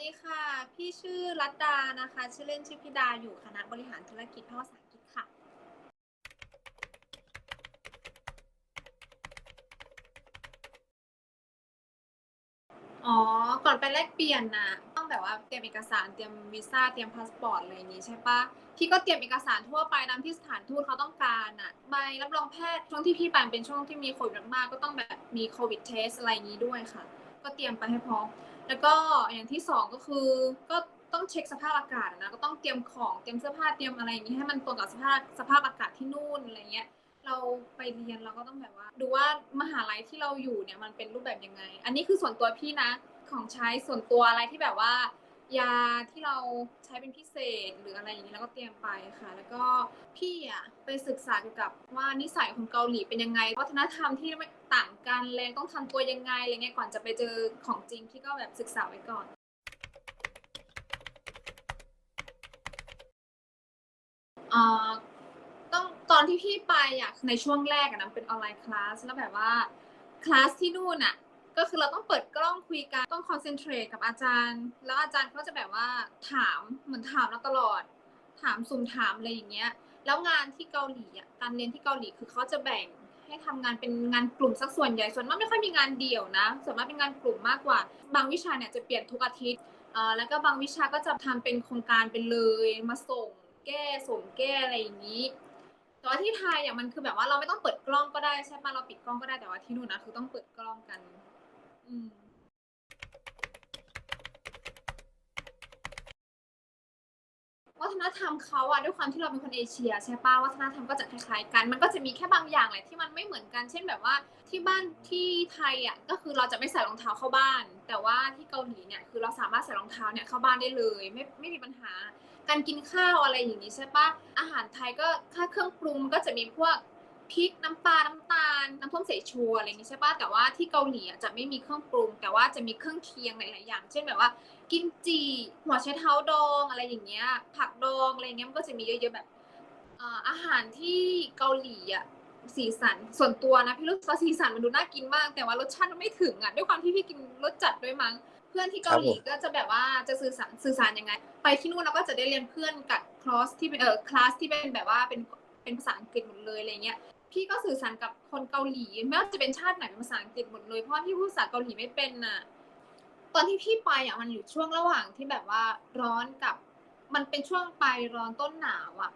ดีค่ะ พี่ชื่อรัตดานะคะ ชื่อเล่นชื่อพิดาอยู่คณะบริหารธุรกิจภาษาอังกฤษค่ะ อ๋อ ก่อนไปแลกเปลี่ยนนะต้องแบบว่าเตรียมเอกสารเตรียมวีซ่าเตรียมพาสปอร์ตอะไรอย่างงี้ใช่ปะพี่ก็เตรียมเอกสารทั่วไปตามที่สถานทูตเขาต้องการอะใบรับรองแพทย์ช่วงที่พี่ไปเป็นช่วงที่มีโควิดมากๆก็ต้องแบบมีโควิดเทสอะไรอย่างงี้ด้วยค่ะ ก็เตรียมไปให้พร้อม แล้วก็อย่างที่สองก็คือก็ต้องเช็คสภาพอากาศนะก็ต้องเตรียมของเตรียมเสื้อผ้าเตรียมอะไรอย่างนี้ให้มันตรงกับสภาพสภาพอากาศที่นู่นอะไรเงี้ยเราไปเรียนเราก็ต้องแบบว่า ดูว่ามหาลัยที่เราอยู่เนี่ยมันเป็นรูปแบบยังไง อันนี้คือส่วนตัวพี่นะของใช้ส่วนตัวอะไรที่แบบว่า ยาที่เราใช้เป็นพิเศษหรืออะไรอย่างนี้เราก็เตรียมไปค่ะ แล้วก็พี่อะไปศึกษาเกี่ยวกับว่านิสัยคนเกาหลีเป็นยังไงวัฒนธรรมที่ ต่างกันแรงต้องทำตัวยังไงอะไรเงี้ยก่อนจะไปเจอของจริงพี่ก็แบบศึกษาไว้ก่อนเอ่อต้องตอนที่พี่ไปอะในช่วงแรกอะนะเป็นออนไลน์คลาสแล้วแบบว่าคลาสที่นู่นอะก็คือเราต้องเปิดกล้องคุยกันต้องคอนเซนเทรตกับอาจารย์ แล้วอาจารย์เขาจะแบบว่าถามเหมือนถามเราตลอด ถามสุ่มถามอะไรอย่างเงี้ย แล้วงานที่เกาหลีอะการเรียนที่เกาหลีคือเขาจะแบ่ง ให้ทำงานเป็นงานกลุ่มสักส่วนใหญ่ส่วนมากไม่ค่อยมีงานเดี่ยวนะส่วนมากเป็นงานกลุ่มมากกว่า บางวิชาเนี่ยจะเปลี่ยนทุกอาทิตย์เอ่อแล้วก็บางวิชาก็จะทำเป็นโครงการไปเลยมาส่งแก้ส่งแก้อะไรอย่างนี้แต่ว่าที่ไทยอย่างมันคือแบบว่าเราไม่ต้องเปิดกล้องก็ได้ใช่ปะเราปิดกล้องก็ได้แต่ว่าที่นู่นนะคือต้องเปิดกล้องกัน อืม วัฒ นธรรมเขาอะด้วยความที่เราเป็นคนเอเชียใช่ปะวัฒนธรรมก็จะคล้ายๆกัน มันก็จะมีแค่บางอย่างแหละที่มันไม่เหมือนกัน เช่นแบบว่าที่บ้านที่ไทยอะก็คือเราจะไม่ใส่รองเท้าเข้าบ้าน แต่ว่าที่เกาหลีเนี่ยคือเราสามารถใส่รองเท้าเนี่ยเข้าบ้านได้เลย ไม่ไม่มีปัญหา การกินข้าวอะไรอย่างนี้ใช่ปะอาหารไทยก็ค่าเครื่องปรุงก็จะมีพวกพริกน้ำปลา น้ำตาล น้ำส้มสายชูอะไรอย่างนี้ใช่ปะแต่ว่าที่เกาหลีอะจะไม่มีเครื่องปรุง แต่ว่าจะมีเครื่องเคียงหลายๆอย่าง เช่นแบบว่า กิมจิหัวไชเท้าดองอะไรอย่างเงี้ย ผักดองอะไรเงี้ยมันก็จะมีเยอะๆแบบเอ่ออาหารที่เกาหลีอะสีสันส่วนตัวนะพี่รู้สึกว่าสีสันมันดูน่ากินมาก แต่ว่ารสชาติมันไม่ถึงอะด้วยความที่พี่กินรสจัดด้วยมั้ง เพื่อนที่เกาหลีครับผมก็จะแบบว่าจะสื่อสารสื่อสารยังไง ไปที่นู่นเราก็จะได้เรียนเพื่อนกับคลาสที่เป็นเออคลาสที่เป็นแบบว่าเป็นเป็นภาษาอังกฤษหมดเลยอะไรเงี้ยพี่ก็สื่อสารกับคนเกาหลีไม่ว่าจะเป็นชาติไหนเป็นภาษาอังกฤษหมดเลยเพราะว่าพี่พูดภาษาเกาหลีไม่เป็นน่ะ ตอนที่พี่ไปอะมันอยู่ช่วงระหว่างที่แบบว่าร้อนกับ มันเป็นช่วงปลายร้อนต้นหนาวอะ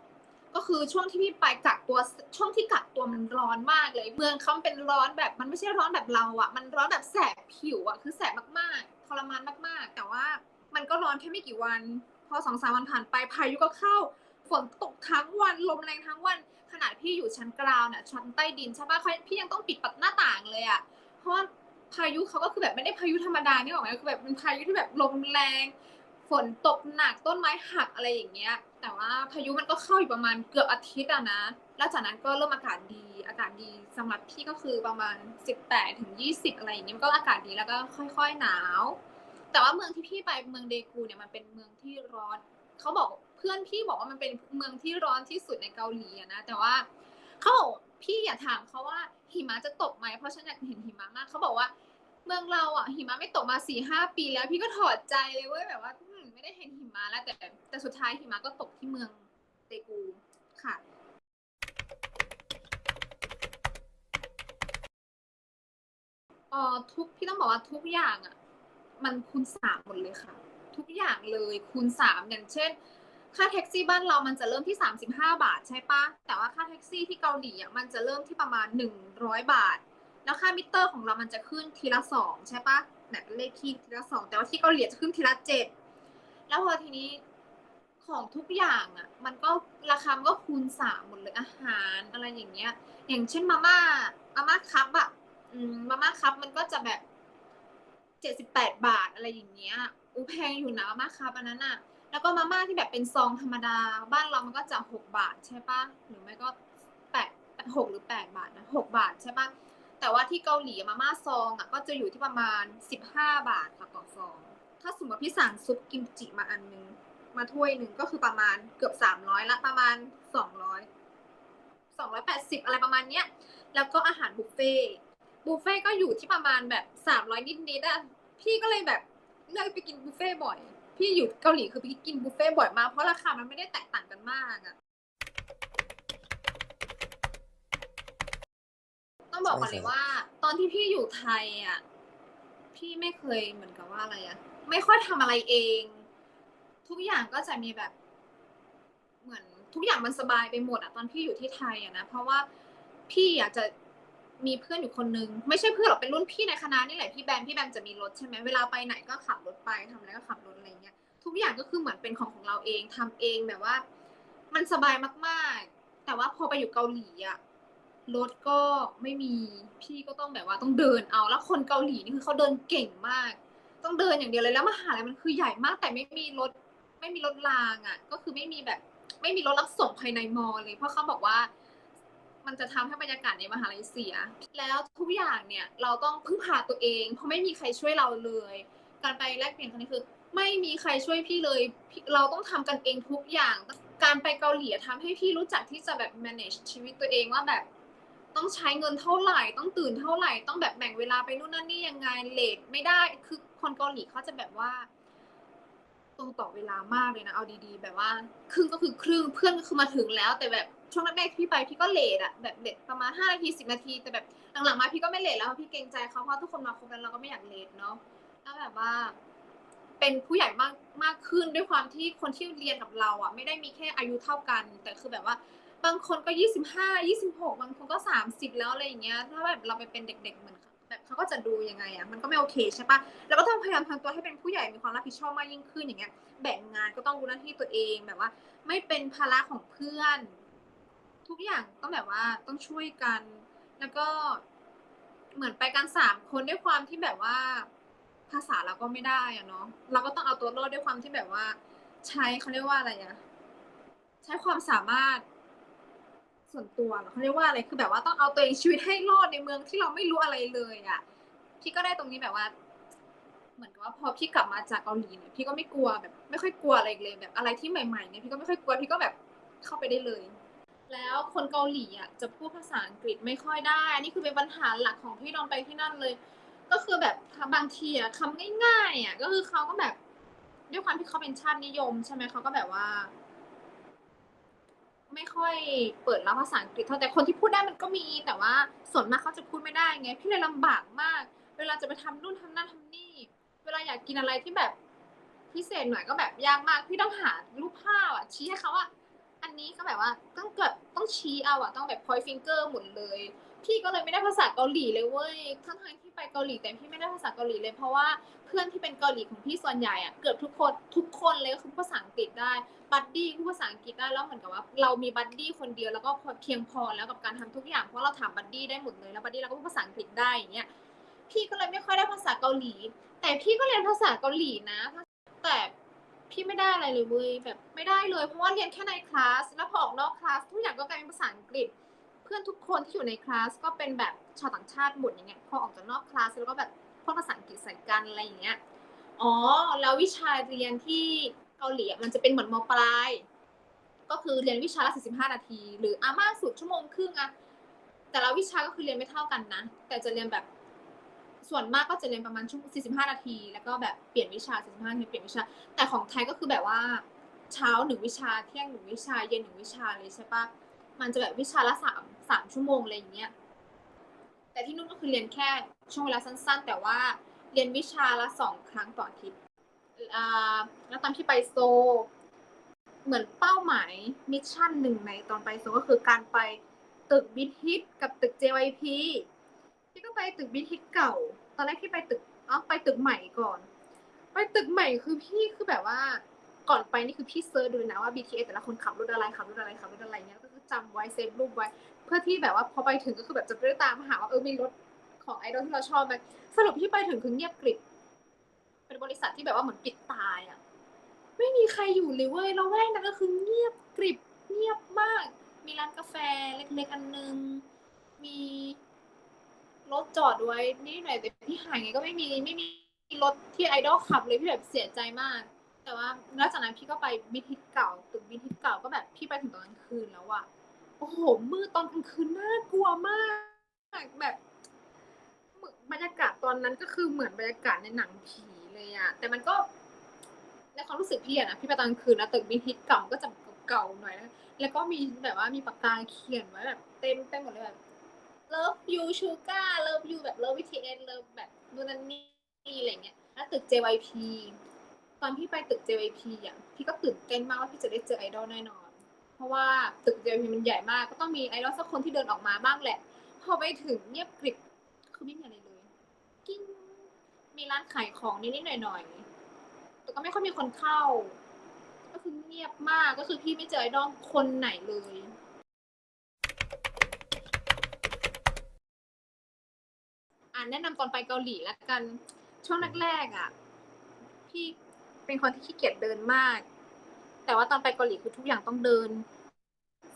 ก็คือช่วงที่พี่ไปกักตัวช่วงที่กักตัวมันร้อนมากเลย เมืองเขาเป็นร้อนแบบมันไม่ใช่ร้อนแบบเราอะ มันร้อนแบบแสบผิวอะคือแสบมากๆทรมานมากๆ แต่ว่ามันก็ร้อนแค่ไม่กี่วัน พอสองสามวันผ่านไปพายุก็เข้าฝนตกทั้งวันลมแรงทั้งวันขนาดพี่อยู่ชั้นกราวเนี่ยชั้นใต้ดินใช่ปะพี่ยังต้องปิดประตูหน้าต่างเลยอะเพราะว่า พายุเขาก็คือแบบไม่ได้พายุธรรมดานี่หรอกไหมคือแบบเป็นพายุที่แบบลมแรง ฝนตกหนักต้นไม้หักอะไรอย่างเงี้ย แต่ว่าพายุมันก็เข้าอยู่ประมาณเกือบอาทิตย์อะนะ แล้วจากนั้นก็เริ่มอากาศดี อากาศดีสำหรับพี่ก็คือประมาณ 18ถึง20 อะไรอย่างเงี้ยมันก็อากาศดีแล้วก็ค่อย ๆหนาว แต่ว่าเมืองที่พี่ไปเมืองเดกูเนี่ยมันเป็นเมืองที่ร้อนเขาบอกเพื่อนพี่บอกว่ามันเป็นเมืองที่ร้อนที่สุดในเกาหลีอะนะแต่ว่าเขาบอกพี่อย่าถามเขาว่าหิมะจะตกไหมเพราะฉันอยากเห็นหิมะมากเขาบอกว่า เมืองเราอะหิมะไม่ตกมาสี่ห้าปีแล้ว พี่ก็ถอดใจเลยเว้ยแบบว่าไม่ได้เห็นหิมะแล้วแต่แต่สุดท้ายหิมะก็ตกที่เมืองเตกูค่ะเอ่อทุกพี่ต้องบอกว่าทุกอย่างอะ มันคูณสามหมดเลยค่ะ ทุกอย่างเลยคูณสามอย่างเช่น ค่าแท็กซี่บ้านเรามันจะเริ่มที่สามสิบห้าบาทใช่ปะแต่ว่าค่าแท็กซี่ที่เกาหลีอะมันจะเริ่มที่ประมาณหนึ่งร้อยบาท แล้วค่ามิเตอร์ของเรามันจะขึ้นทีละสองใช่ปะแบบเลขคี่ทีละสองแต่ว่าที่เกาหลีจะขึ้นทีละเจ็ดแล้วพอทีนี้ของทุกอย่างอะ มันก็ราคาก็คูณสามหมดเลยอาหารอะไรอย่างเงี้ย อย่างเช่นมาม่ามาม่าคัพอะมมาม่าคัพมันก็จะแบบเจ็ดสิบแปดบาทอะไรอย่างเงี้ยอูแพงอยู่นะมาม่าคัพอันนั้นอะ แล้วก็มาม่าที่แบบเป็นซองธรรมดา บ้านเรามันก็จะหกบาทใช่ปะหรือไม่ก็แปดหกหรือแปดบาทนะหกบาทใช่ปะ แต่ว่าที่เกาหลีมาม่าซองอะก็จะอยู่ที่ประมาณสิบห้าบาทค่ะต่อซอง ถ้าสมมติพี่สั่งซุปกิมจิมาอันนึง มาถ้วยหนึ่งก็คือประมาณเกือบสามร้อยละประมาณสองร้อยสองร้อยแปดสิบอะไรประมาณเนี้ย แล้วก็อาหารบุฟเฟ่ต์บุฟเฟ่ต์ก็อยู่ที่ประมาณแบบสามร้อยนิดๆอะพี่ก็เลยแบบเลือกไปกินบุฟเฟ่ต์บ่อย พี่อยู่เกาหลีคือไปกินบุฟเฟ่ต์บ่อยมากเพราะราคามันไม่ได้แตกต่างกันมากอะ ต้องบอกก่อนเลยว่า ตอนที่พี่อยู่ไทยอะพี่ไม่เคยเหมือนกับว่าอะไรอะไม่ค่อยทำอะไรเอง ทุกอย่างก็จะมีแบบ เหมือนทุกอย่างมันสบายไปหมดอะตอนพี่อยู่ที่ไทยอะนะเพราะว่าพี่อยากจะมีเพื่อนอยู่คนนึงไม่ใช่เพื่อนหรอกเป็นรุ่นพี่ในคณะนี่แหละพี่แบมพี่แบมจะมีรถใช่ไหมเวลาไปไหนก็ขับรถไปทำอะไรก็ขับรถอะไรเงี้ยทุกอย่างก็คือเหมือนเป็นของของเราเองทำเองแบบว่า มันสบายมากๆ แต่ว่าพอไปอยู่เกาหลีอะ รถก็ไม่มีพี่ก็ต้องแบบว่าต้องเดินเอาแล้วคนเกาหลีนี่คือเขาเดินเก่งมาก ต้องเดินอย่างเดียวเลยแล้วมหาลัยมันคือใหญ่มากแต่ไม่มีรถไม่มีรถรางอะ ก็คือไม่มีแบบ ไม่มีรถรับส่งภายในมอเลย เพราะเขาบอกว่า มันจะทำให้บรรยากาศในมหาลัยเสีย แล้วทุกอย่างเนี่ยเราต้องพึ่งพาตัวเอง เพราะไม่มีใครช่วยเราเลย การไปแลกเปลี่ยนครั้งนี้คือ ไม่มีใครช่วยพี่เลย เราต้องทำกันเองทุกอย่าง การไปเกาหลีอะทำให้พี่รู้จักที่จะแบบ manage ชีวิตตัวเองว่าแบบ ต้องใช้เงินเท่าไหร่ต้องตื่นเท่าไหร่ต้องแบบแบ่งเวลาไปนู่นนั่นนี่ยังไงเลทไม่ได้คือคนเกาหลีเขาจะแบบว่า ตรงต่อเวลามากเลยนะเอาดีๆ แบบว่า ครึ่งก็คือครึ่งเพื่อนก็คือมาถึงแล้ว แต่แบบช่วงแรกๆพี่ไปพี่ก็เลทอะแบบเลทประมาณห้านาทีสิบนาที แต่แบบหลังๆมาพี่ก็ไม่เลทแล้วเพราะพี่เกรงใจเขาเพราะทุกคนมาคบกันเราก็ไม่อยากเลทเนาะแล้วแบบว่า เป็นผู้ใหญ่มากมากขึ้นด้วยความที่คนที่เรียนกับเราอะไม่ได้มีแค่อายุเท่ากัน แต่คือแบบว่า บางคนก็ยี่สิบห้ายี่สิบหกบางคนก็สามสิบแล้วอะไรอย่างเงี้ย ถ้าแบบเราไปเป็นเด็ก ๆ เหมือนแบบเขาก็จะดูยังไงอะมันก็ไม่โอเคใช่ปะแล้วก็ต้องพยายามทำตัวให้เป็นผู้ใหญ่มีความรับผิดชอบมากยิ่งขึ้นอย่างเงี้ย แบ่งงานก็ต้องรู้หน้าที่ตัวเองแบบว่า ไม่เป็นภาระของเพื่อน ทุกอย่างต้องแบบว่าต้องช่วยกัน แล้วก็เหมือนไปกันสามคนด้วยความที่แบบว่าภาษาเราก็ไม่ได้อะเนาะเราก็ต้องเอาตัวรอดด้วยความที่แบบว่า ใช้เขาเรียกว่าอะไรอะใช้ความสามารถ ส่วนตัวเขาเรียกว่าอะไรคือแบบว่าต้องเอาตัวเองชีวิตให้รอดในเมืองที่เราไม่รู้อะไรเลยอะพี่ก็ได้ตรงนี้แบบว่า เหมือนกับว่าพอพี่กลับมาจากเกาหลีเนี่ยพี่ก็ไม่กลัวแบบ ไม่ค่อยกลัวอะไรเลยแบบอะไรที่ใหม่ๆเนี่ยพี่ก็ไม่ค่อยกลัวพี่ก็แบบเข้าไปได้เลย แล้วคนเกาหลีอะจะพูดภาษาอังกฤษไม่ค่อยได้นี่คือเป็นปัญหาหลักของพี่ตอนไปที่นั่นเลย ก็คือแบบบางทีอะคำง่ายๆอะก็คือเขาก็แบบด้วยความที่เขาเป็นชาตินิยม ใช่ไหมเขาก็แบบว่า ไม่ค่อยเปิดรับภาษาอังกฤษเท่าแต่คนที่พูดได้มันก็มี แต่ว่าส่วนมากเขาจะพูดไม่ได้ไง พี่เลยลำบากมาก เวลาจะไปทำนู่นทำนั่นทำนี่ เวลาอยากกินอะไรที่แบบพิเศษหน่อยก็แบบยากมาก พี่ต้องหารูปภาพอะชี้ให้เขาว่าอันนี้ก็แบบว่าต้องเกิดต้องชี้เอาอะต้องแบบ point finger หมดเลย พี่ก็เลยไม่ได้ภาษาเกาหลีเลยเว้ยทั้งทางที่ไปเกาหลีแต่พี่ไม่ได้ภาษาเกาหลีเลยเพราะว่าเพื่อนที่เป็นเกาหลีของพี่ส่วนใหญ่อะเกือบทุกคนทุกคนเลยคือภาษาอังกฤษได้บัดดี้พูดภาษาอังกฤษได้แล้วเหมือนกับว่า เรามีบัดดี้คนเดียวแล้วก็เพียงพอแล้วกับการทำทุกอย่างเพราะเราถามบัดดี้ได้หมดเลยแล้วบัดดี้เราก็พูดภาษาอังกฤษได้อย่างเงี้ยพี่ก็เลยไม่ค่อยได้ภาษาเกาหลี แต่พี่ก็เรียนภาษาเกาหลีนะ แต่พี่ไม่ได้อะไรเลยเว้ยแบบไม่ได้เลยเพราะว่าเรียนแค่ในคลาสแล้วพอออกนอกคลาสทุกอย่างก็กลายเป็นภาษาอังกฤษ เพื่อนทุกคนที่อยู่ในคลาสก็เป็นแบบชาวต่างชาติหมดอย่างเงี้ยพอออกจากนอกคลาสแล้วก็แบบพูดภาษาอังกฤษใส่กันอะไรอย่างเงี้ยอ๋อแล้ววิชาเรียนที่เกาหลีมันจะเป็นเหมือนมปลาย ก็คือเรียนวิชาละ45 นาที หรืออามากสุดชั่วโมงครึ่งอะแต่ละวิชาก็คือเรียนไม่เท่ากันนะ แต่จะเรียนแบบส่วนมากก็จะเรียนประมาณชั่วโมง45 นาที แล้วก็แบบเปลี่ยนวิชา 45 นาทีเปลี่ยนวิชา แต่ของไทยก็คือแบบว่าเช้าหนึ่งวิชาเที่ยงหนึ่งวิชาเย็นหนึ่งวิชาเลยใช่ปะมันจะแบบวิชาละสาม สามชั่วโมงอะไรอย่างเงี้ย แต่ที่นู่นก็คือเรียนแค่ช่วงเวลาสั้น ๆ แต่ว่าเรียนวิชาละสองครั้งต่ออาทิตย์แล้วตอนที่ไปโซ เหมือนเป้าหมายมิชชั่นหนึ่งในตอนไปโซก็คือการไปตึกบิทฮิตกับตึก JYP พี่ก็ไปตึกบิทฮิตเก่า ตอนแรกที่ไปตึกอ๋อไปตึกใหม่ก่อน ไปตึกใหม่คือพี่คือแบบว่าก่อนไปนี่คือพี่เซิร์ชดูนะว่า BTS แต่ละคนขับรถอะไรขับรถอะไรขับรถอะไรเงี้ย จำไว้เซฟรูปไว้ เพื่อที่แบบว่าพอไปถึงก็คือแบบจะได้ตามหาว่าเออมีรถของไอดอลที่เราชอบไหมสรุปที่ไปถึงคือเงียบกริบเป็นบริษัทที่แบบว่าเหมือนปิดตายอะไม่มีใครอยู่เลยเว้ยเราแรกนั้นก็คือเงียบกริบเงียบมาก มีร้านกาแฟเล็กๆอันนึง มีรถจอดไว้นี่หน่อยแต่พี่หายไงก็ไม่มีไม่มีรถที่ไอดอลขับเลยพี่แบบเสียใจมาก แต่ว่าหลังจากนั้นพี่ก็ไปบิทิตเก่าตึกบิทิตเก่าก็แบบพี่ไปถึงตอนกลางคืนแล้วอะโอ้โหมืดตอนกลางคืนน่ากลัวมากแบบบรรยากาศตอนนั้นก็คือเหมือนบรรยากาศในหนังผีเลยอะแต่มันก็ในความรู้สึกพี่อะนะพี่ไปตอนกลางคืนนะตึกมิทิศเก่าก็จะเก่าหน่อยนะแล้วก็มีแบบว่ามีปากกาเขียนไว้แบบ เต็มไปหมดเลยแบบ love you sugar love you แบบ love BTS love แบบนู่นนั่นนี่อะไรเงี้ยแล้วตึก JYP อนพี่ไปตึก JYP อะพี่ก็ตื่นเต้นมากว่าพี่จะได้เจอไอดอลแน่นอน เพราะว่าตึก JYP มันใหญ่มาก ก็ต้องมีไอดอลสักคนที่เดินออกมาบ้างแหละ พอไปถึงเงียบกริบคือไม่มีอะไรเลย กิ้งมีร้านขายของนิดๆหน่อยๆ แต่ก็ไม่ค่อยมีคนเข้า ก็คือเงียบมากก็คือพี่ไม่เจอไอดอลคนไหนเลยอ่านแนะนำตอนไปเกาหลีแล้วกันช่วงแรกๆอะ พี่ เป็นคนที่ขี้เกียจเดินมาก แต่ว่าตอนไปเกาหลีคือทุกอย่างต้องเดิน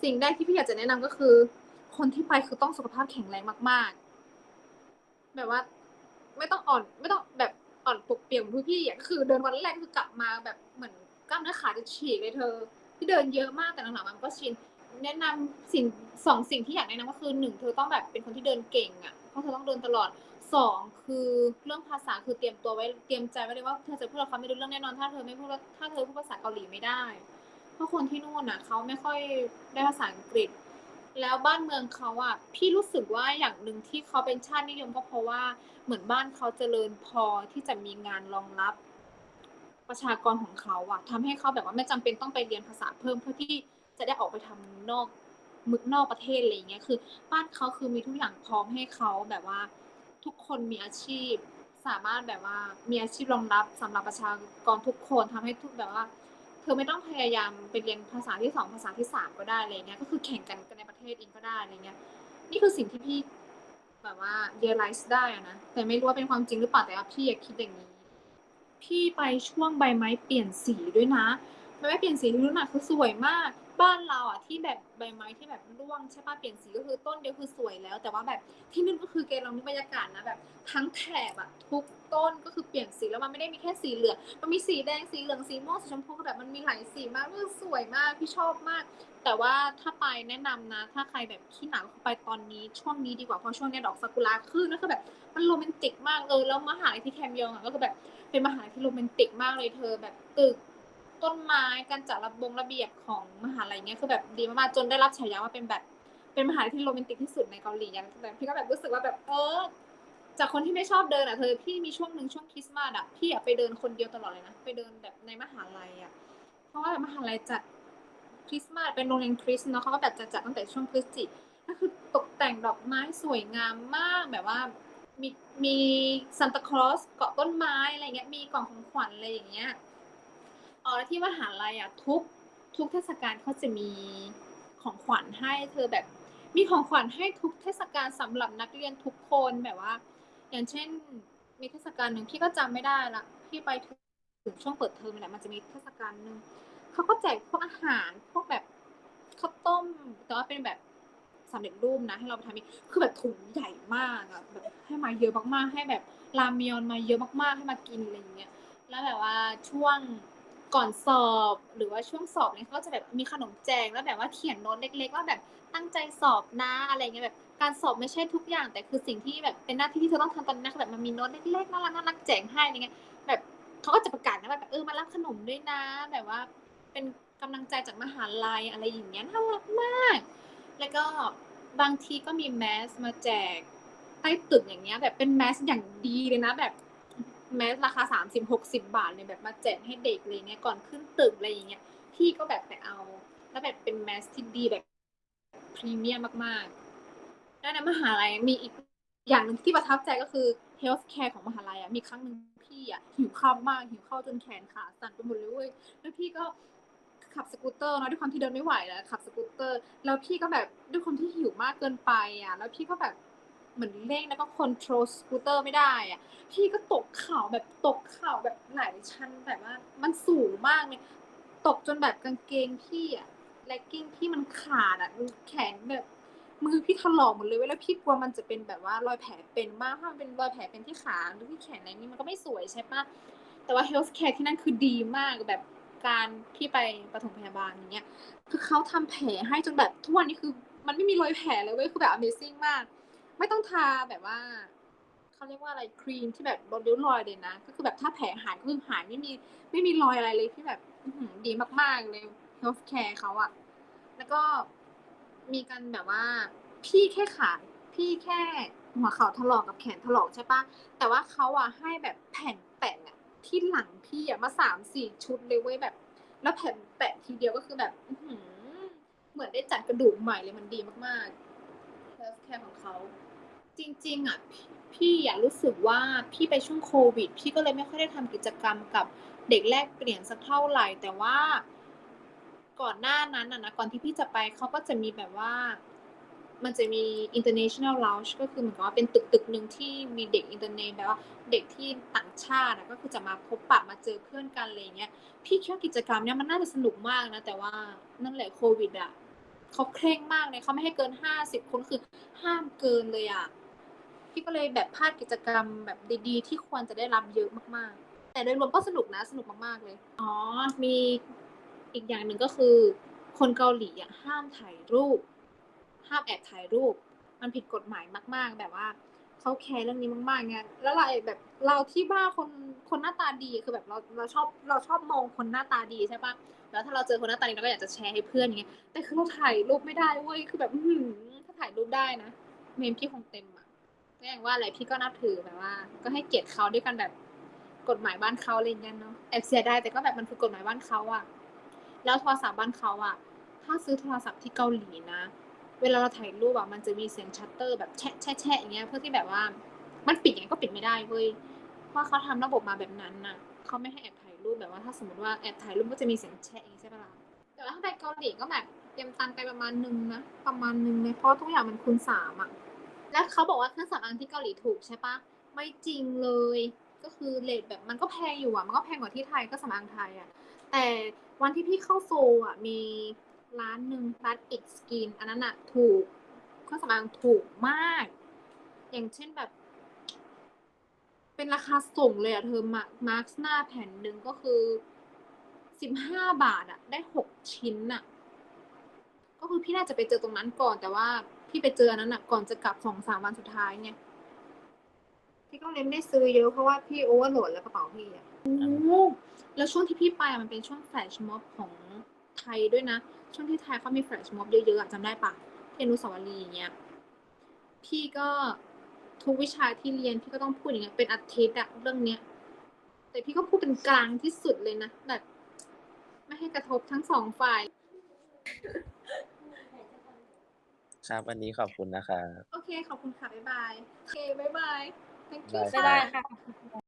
สิ่งแรกที่พี่อยากจะแนะนำก็คือ คนที่ไปคือต้องสุขภาพแข็งแรงมาก ๆ แบบว่าไม่ต้องอ่อนไม่ต้องแบบอ่อนปกเปียกเหมือนพวกพี่อะก็คือเดินวันแรกคือกลับมาแบบเหมือนกล้ามเนื้อขาจะฉีกเลยเธอ ที่เดินเยอะมากแต่หลังๆมันก็ชินแนะนำสิ่งสองสิ่งที่อยากแนะนำก็คือหนึ่งเธอต้องแบบเป็นคนที่เดินเก่งอะเพราะเธอต้องเดินตลอด สองคือเรื่องภาษาคือเตรียมตัวไว้เตรียมใจไว้เลยว่าเธอจะพูดกับเขาไม่รู้เรื่องแน่นอนถ้าเธอไม่พูดถ้าเธอพูดภาษาเกาหลีไม่ได้ เพราะคนที่นู่นอะเขาไม่ค่อยได้ภาษาอังกฤษ แล้วบ้านเมืองเขาอะพี่รู้สึกว่าอย่างหนึ่งที่เขาเป็นชาตินิยมก็เพราะว่าเหมือนบ้านเขาเจริญพอที่จะมีงานรองรับประชากรของเขาอะทำให้เขาแบบว่าไม่จำเป็นต้องไปเรียนภาษาเพิ่มเพื่อที่จะได้ออกไปทำนอกมึกนอกประเทศอะไรเงี้ยคือ บ้านเขาคือมีทุกอย่างพร้อมให้เขาแบบว่า ทุกคนมีอาชีพ สามารถแบบว่ามีอาชีพรองรับสำหรับประชากรทุกคนทำให้ทุกแบบว่าเธอไม่ต้องพยายามไปเรียนภาษาที่สองภาษาที่สามก็ได้อะไรเงี้ยก็คือแข่งกันกันในประเทศเองก็ได้อะไรเงี้ยนี่คือสิ่งที่พี่แบบว่า realize ได้อะนะแต่ไม่รู้ว่าเป็นความจริงหรือเปล่าแต่ว่าพี่อยากคิดอย่างนี้ พี่ไปช่วงใบไม้เปลี่ยนสีด้วยนะใบไม้เปลี่ยนสีที่นู่นน่ะคือสวยมาก บ้านเราอะที่แบบใบไม้ที่แบบร่วงใช่ป่ะเปลี่ยนสีก็คือต้นเดียวคือสวยแล้ว แต่ว่าแบบที่นู่นก็คือแกลองนึกบรรยากาศนะแบบ ทั้งแถบอะทุกต้นก็คือเปลี่ยนสีแล้วมันไม่ได้มีแค่สีเหลืองมันมีสีแดงสีเหลืองสีม่วงสีชมพูแบบมันมีหลายสีมากคือสวยมากพี่ชอบมาก แต่ว่าถ้าไปแนะนำนะ ถ้าใครแบบขี้หนาวไปตอนนี้ช่วงนี้ดีกว่าเพราะช่วงนี้ดอกซากุระขึ้นแล้วคือแบบมันโรแมนติกมากเออแล้วมหาลัยที่แคมยองอะก็คือแบบเป็นมหาลัยที่โรแมนติกมากเลยเธอแบบตึก ต้นไม้การจัดระบงระเบียบของมหาลัยเนี้ยคือแบบดีมากๆจนได้รับฉายาว่าเป็นแบบเป็นมหาลัยที่โรแมนติกที่สุดในเกาหลีอย่างแต่พี่ก็แบบรู้สึกว่าแบบเออ จากคนที่ไม่ชอบเดินอะเธอพี่มีช่วงหนึ่งช่วงคริสต์มาสอะพี่อะไปเดินคนเดียวตลอดเลยนะไปเดินแบบในมหาลัยอะเพราะว่ามหาลัยจัดคริสต์มาสเป็นโรงเรียนคริสต์เนาะเขาก็แบบจะจัดตั้งแต่ช่วงพฤศจิก็คือตกแต่งดอกไม้สวยงามมากแบบว่ามีมีซานตาคลอสเกาะต้นไม้อะไรเงี้ยมีกล่องของขวัญอะไรอย่างเงี้ย อ๋อแล้วที่มหาลัยอะทุกทุกเทศกาลเขาจะมีของขวัญให้เธอแบบมีของขวัญให้ทุกเทศกาลสำหรับนักเรียนทุกคนแบบว่า อย่างเช่น มีเทศกาลหนึ่งพี่ก็จำไม่ได้ละพี่ไปถึงช่วงเปิดเทอมแหละมันจะมีเทศกาลหนึ่งเขาก็แจกพวกอาหารพวกแบบข้าวต้ม แต่ว่าเป็นแบบสำเร็จรูปนะ ให้เราไปทำเองคือแบบถุงใหญ่มากอะแบบให้มาเยอะมากๆ ให้แบบรามยอนมาเยอะมากๆ ให้มากินอะไรอย่างเงี้ยแล้วแบบว่าช่วง ก่อนสอบหรือว่าช่วงสอบเนี่ยเขาก็จะแบบมีขนมแจกแล้วแบบว่าเขียนโน้ตเล็ก ๆ ว่าแบบตั้งใจสอบนะอะไรเงี้ยแบบการสอบไม่ใช่ทุกอย่าง แต่คือสิ่งที่แบบเป็นหน้าที่ที่เธอต้องทำตอนนี้นแบบมันมีโน้ตเล็กๆน่ารักน่ารักแจกให้อะไรเงี้ยแบบเขาก็จะประกาศนะแบบเออมารับขนมด้วยนะ แบบว่าเป็นกำลังใจจากมหาลัยอะไรอย่างเงี้ยน่ารักมาก แล้วก็บางทีก็มีแมสมาแจกใต้ตึกอย่างเงี้ยแบบเป็นแมสอย่างดีเลยนะแบบ แมสราคาสามสิบหกสิบาทเลยแบบมาแจกให้เด็กเลยเนี่ยก่อนขึ้นตึกอะไรอย่างเงี้ยพี่ก็แบบไปเอา แล้วแบบเป็นแมสที่ดีแบบพรีเมียมมากๆแล้วในมหาลัยมีอีกอย่างหนึ่งที่ประทับใจก็คือเฮลท์แคร์ของมหาลัยอะมีครั้งหนึ่งพี่อะหิวข้าวมากหิวข้าวจนแขนขาสั่นไปหมดเลยเว้ยแล้วพี่ก็ขับสกูตเตอร์เนาะด้วยความที่เดินไม่ไหวแล้วขับสกูตเตอร์ แล้วพี่ก็แบบด้วยความที่หิวมากเกินไปอะ แล้วพี่ก็แบบ เหมือนเร่งแล้วก็คอนโทรลสกูตเตอร์ไม่ได้อะพี่ก็ตกเข่าแบบตกเข่าแบบหลายชั้นแบบว่า มันสูงมากเลยตกจนแบบกางเกงพี่อะเลกกิ้งพี่มันขาดอะแขนแบบมือพี่ถลอกหมดเลยเว้ยแล้วพี่กลัวมันจะเป็นแบบว่ารอยแผลเป็นมากถ้ามันเป็นรอยแผลเป็นที่ขาหรือที่แขนอะไรนี้มันก็ไม่สวยใช่ปะแต่ว่าเฮลท์แคร์ที่นั่นคือดีมากแบบการพี่ไปปฐมพยาบาลอย่างเงี้ย คือเขาทำแผลให้จนแบบทุกวันนี้คือ มันไม่มีรอยแผลเลยเว้ยคือแบบ Amazing มาก ไม่ต้องทาแบบว่าเขาเรียกว่าอะไรครีมที่แบบลดริ้วรอยเลยนะ ก็คือแบบถ้าแผลหายก็คือหายไม่มีไม่มีรอยอะไรเลยที่แบบดีมากๆเลย health care เขาอะแล้วก็มีกันแบบว่า พี่แค่ขาพี่แค่หัวเข่าถลอกกับแขนถลอกใช่ปะแต่ว่าเขาอะให้แบบแผ่นแปะอะที่หลังพี่อะมาสามสี่ชุดเลยเว้ยแบบ แล้วแผ่นแปะทีเดียวก็คือแบบเหมือนได้จัดกระดูกใหม่เลยมันดีมากๆ health care ของเขา จริง ๆอะพี่อยากรู้สึกว่าพี่ไปช่วงโควิด พี่ก็เลยไม่ค่อยได้ทำกิจกรรมกับเด็กแลกเปลี่ยนสักเท่าไหร่ แต่ว่าก่อนหน้านั้นอะนะก่อนที่พี่จะไปเขาก็จะมีแบบว่า มันจะมี international lounge ก็คือเหมือนกับว่าเป็นตึกตึกหนึ่งที่มีเด็กอินเตอร์เนทแบบว่าเด็กที่ต่างชาติอะก็คือจะมาพบปะมาเจอเพื่อนกันอะไรเงี้ยพี่คิดว่ากิจกรรมเนี้ยมันน่าจะสนุกมากนะ แต่ว่านั่นแหละโควิดอะเขาเคร่งมากเลยเขาไม่ให้เกินห้าสิบคนคือห้ามเกินเลยอะ พี่ก็เลยแบบพลาดกิจกรรมแบบดีๆ ที่ควรจะได้รับเยอะมากๆ แต่โดยรวมก็สนุกนะสนุกมากๆเลย อ๋อ มีอีกอย่างหนึ่งก็คือ คนเกาหลีอะห้ามถ่ายรูป ห้ามแอบถ่ายรูป มันผิดกฎหมายมาก ๆ แบบว่าเขาแคร์เรื่องนี้มากๆไงแล้วเราแบบเราที่บ้าคนคนหน้าตาดีคือแบบเราเราชอบเราชอบมองคนหน้าตาดีใช่ปะแล้วถ้าเราเจอคนหน้าตาดีเราก็อยากจะแชร์ให้เพื่อนอย่างเงี้ยแต่คือเราถ่ายรูปไม่ได้เว้ยคือแบบถ้าถ่ายรูปได้นะเมมพี่คงเต็มอะ ก็อย่างว่าอะไรพี่ก็นับถือแบบว่า ก็ให้เกียรติเขาด้วยกันแบบกฎหมายบ้านเขาอะไรอย่างเงี้ยเนาะแอบเสียดายแต่ก็แบบมันคือกฎหมายบ้านเขาอะแล้วโทรศัพท์บ้านเขาอะถ้าซื้อโทรศัพท์ที่เกาหลีนะ เวลาเราถ่ายรูปอะมันจะมีเสียงชัตเตอร์แบบแชะแชะแชะอย่างเงี้ยเพื่อที่แบบว่า มันปิดยังไงก็ปิดไม่ได้เว้ยเพราะเขาทำระบบมาแบบนั้นน่ะเขาไม่ให้แอบถ่ายรูปแบบว่าถ้าสมมติว่าแอบถ่ายรูปก็จะมีเสียงแชะอย่างงี้ใช่ปะล่ะแต่ว่าถ้าไปเกาหลีก็แบบเตรียมตังไปประมาณนึงนะประมาณนึงเลยเพราะทุกอย่างมันคูณสามอะ แล้วเขาบอกว่าเครื่องสำอางที่เกาหลีถูกใช่ปะไม่จริงเลย ก็คือเลทแบบมันก็แพงอยู่อะมันก็แพงกว่าที่ไทยก็สำอางไทยอะ แต่วันที่พี่เข้าโซอะ มีร้านหนึ่งร้านอิกสกินอันนั้นอะถูกเครื่องสำอางถูกมาก อย่างเช่นแบบ เป็นราคาส่งเลยอะเธอมามาร์คหน้าแผ่นหนึ่งก็คือสิบห้าบาทอะ ได้หกชิ้นอะ ก็คือพี่น่าจะไปเจอตรงนั้นก่อนแต่ว่า พี่ไปเจออันนั้นอะก่อนจะกลับสองสามวันสุดท้ายไงพี่ก็เลยไม่ได้ซื้อเยอะเพราะว่าพี่โอเวอร์โหลดแล้วกระเป๋าพี่อะโอ้แล้วช่วงที่พี่ไปอะมันเป็นช่วงแฟลชม็อบของไทยด้วยนะ ช่วงที่ไทยเขามีแฟลชม็อบเยอะๆอะจำได้ปะที่อนุสาวรีย์อย่างเงี้ย พี่ก็ทุกวิชาที่เรียนพี่ก็ต้องพูดอย่างเงี้ยเป็นอาทิตย์อะเรื่องเนี้ย แต่พี่ก็พูดเป็นกลางที่สุดเลยนะแบบไม่ให้กระทบทั้งสองฝ่าย ครับวันนี้ขอบคุณนะครับ โอเค ขอบคุณค่ะ บ๊ายบาย โอเค บ๊ายบาย thank you บ๊ายค่ะบายค่ะ